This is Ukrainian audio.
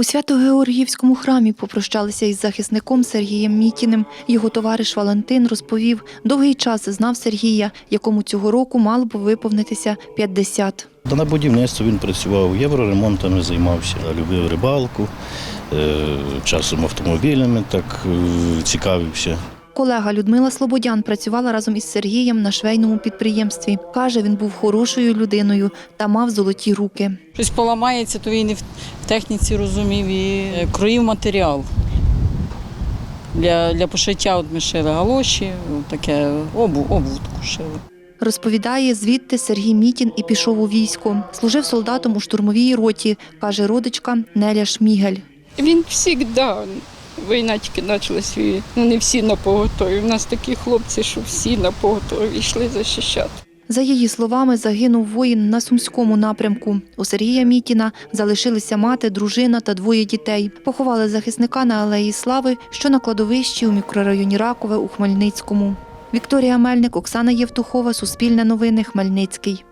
У Свято-Георгіївському храмі попрощалися із захисником Сергієм Мітіним. Його товариш Валентин розповів, довгий час знав Сергія, якому цього року мало б виповнитися 50. Та на будівництво він працював, євроремонтами займався, любив рибалку, е, часом автомобілями так е, цікавився. Колега Людмила Слободян працювала разом із Сергієм на швейному підприємстві. Каже, він був хорошою людиною та мав золоті руки. Щось поламається, то він і в техніці розумів і е, кроїв матеріал. Для, для пошиття от ми шили галоші, таке обув, обув таку шили. Розповідає, звідти Сергій Мітін і пішов у військо. Служив солдатом у штурмовій роті, каже родичка Неля Шмігель. Він завжди, війна тільки почалась, ну не всі на поготові. У нас такі хлопці, що всі на поготові йшли захищати. За її словами, загинув воїн на сумському напрямку. У Сергія Мітіна залишилися мати, дружина та двоє дітей. Поховали захисника на алеї Слави, що на кладовищі у мікрорайоні Ракове у Хмельницькому. Вікторія Мельник, Оксана Євтухова, Суспільне новини, Хмельницький.